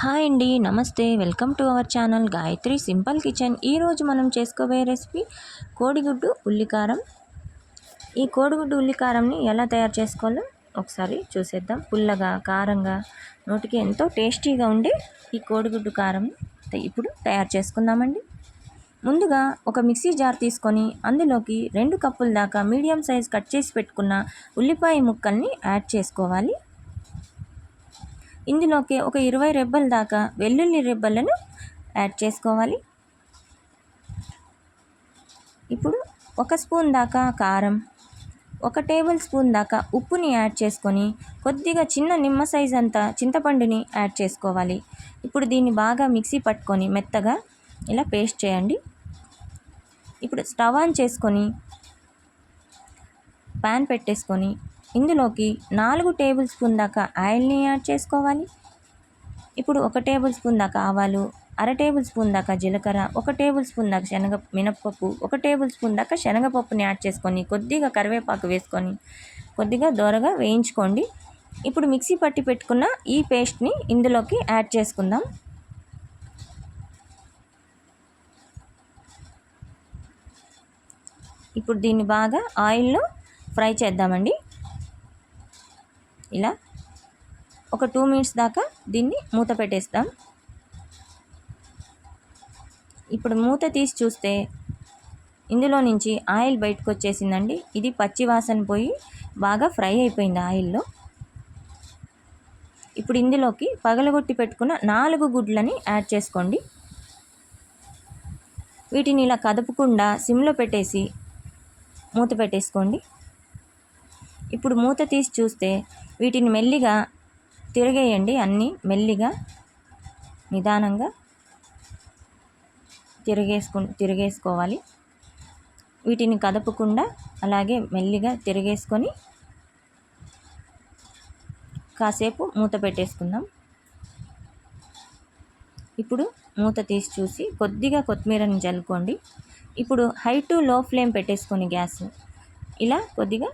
Hi అండి నమస్తే. Welcome to our channel Gayatri simple kitchen. ఈరోజు మనం చేసుకోబోయే రెసిపీ కోడిగుడ్డు ఉల్లికారం. ఈ కోడిగుడ్డు ఉల్లికారంని ఎలా తయారు చేసుకోవాలో ఒకసారి చూసేద్దాం. పుల్లగా కారంగా నోటికి ఎంతో టేస్టీగా ఉండే ఈ కోడిగుడ్డు కారం ఇప్పుడు తయారు చేసుకుందామండి. ముందుగా ఒక మిక్సీ జార్ తీసుకొని అందులోకి రెండు కప్పుల దాకా మీడియం సైజ్ కట్ చేసి పెట్టుకున్న ఉల్లిపాయ ముక్కల్ని యాడ్ చేసుకోవాలి. ఇందులోకి ఒక ఇరవై రెబ్బల దాకా వెల్లుల్లి రెబ్బలను యాడ్ చేసుకోవాలి. ఇప్పుడు ఒక స్పూన్ దాకా కారం ఒక టేబుల్ స్పూన్ దాకా ఉప్పుని యాడ్ చేసుకొని కొద్దిగా చిన్న నిమ్మ సైజ్ అంతా చింతపండుని యాడ్ చేసుకోవాలి. ఇప్పుడు దీన్ని బాగా మిక్సీ పట్టుకొని మెత్తగా ఇలా పేస్ట్ చేయండి. ఇప్పుడు స్టవ్ ఆన్ చేసుకొని ప్యాన్ పెట్టేసుకొని ఇందులోకి నాలుగు టేబుల్ స్పూన్ దాకా ఆయిల్ని యాడ్ చేసుకోవాలి. ఇప్పుడు ఒక టేబుల్ స్పూన్ దాకా ఆవాలు అర టేబుల్ స్పూన్ దాకా జీలకర్ర ఒక టేబుల్ స్పూన్ దాకా శనగ మినప్పప్పు ఒక టేబుల్ స్పూన్ దాకా శనగపప్పుని యాడ్ చేసుకొని కొద్దిగా కరివేపాకు వేసుకొని కొద్దిగా దోరగా వేయించుకోండి. ఇప్పుడు మిక్సీ పట్టి పెట్టుకున్న ఈ పేస్ట్ని ఇందులోకి యాడ్ చేసుకుందాం. ఇప్పుడు దీన్ని బాగా ఆయిల్లో ఫ్రై చేద్దామండి. ఇలా ఒక టూ మినిట్స్ దాకా దీన్ని మూత పెట్టేస్తాం. ఇప్పుడు మూత తీసి చూస్తే ఇందులో నుంచి ఆయిల్ బయటకు వచ్చేసిందండి. ఇది పచ్చి వాసన పోయి బాగా ఫ్రై అయిపోయింది ఆయిల్లో. ఇప్పుడు ఇందులోకి పగలగొట్టి పెట్టుకున్న నాలుగు గుడ్లని యాడ్ చేసుకోండి. వీటిని ఇలా కదపకుండా సిమ్లో పెట్టేసి మూత పెట్టేసుకోండి. ఇప్పుడు మూత తీసి చూస్తే వీటిని మెల్లిగా తిరిగేయండి. అన్నీ మెల్లిగా నిదానంగా తిరగేసుకు తిరిగేసుకోవాలి. వీటిని కదపకుండా అలాగే మెల్లిగా తిరిగేసుకొని కాసేపు మూత పెట్టేసుకుందాం. ఇప్పుడు మూత తీసి చూసి కొద్దిగా కొత్తిమీరని జల్లుకోండి ఇప్పుడు హై టు లో ఫ్లేమ్ పెట్టేసుకొని గ్యాస్ ఇలా కొద్దిగా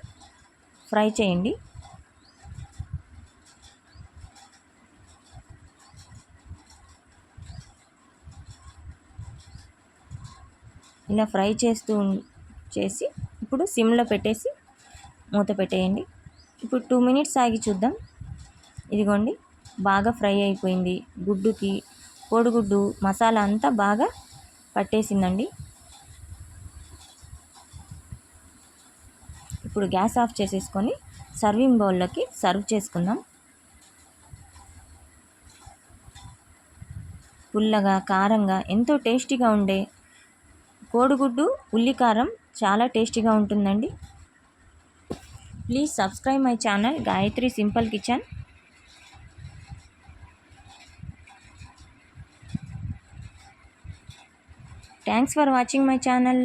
ఫ్రై చేయండి. ఇలా ఫ్రై చేస్తూ చేసి ఇప్పుడు సిమ్లో పెట్టేసి మూత పెట్టేయండి. ఇప్పుడు టూ మినిట్స్ ఆగి చూద్దాం. ఇదిగోండి బాగా ఫ్రై అయిపోయింది. గుడ్డుకి కోడిగుడ్డు మసాలా అంతా బాగా పట్టేసిందండి. ఇప్పుడు గ్యాస్ ఆఫ్ చేసేసుకొని సర్వింగ్ బౌల్లోకి సర్వ్ చేసుకుందాం. పుల్లగా కారంగా ఎంతో టేస్టీగా ఉండే కోడిగుడ్డు ఉల్లికారం చాలా టేస్టీగా ఉంటుందండి. Please subscribe my channel Gayatri simple kitchen. Thanks for watching my channel.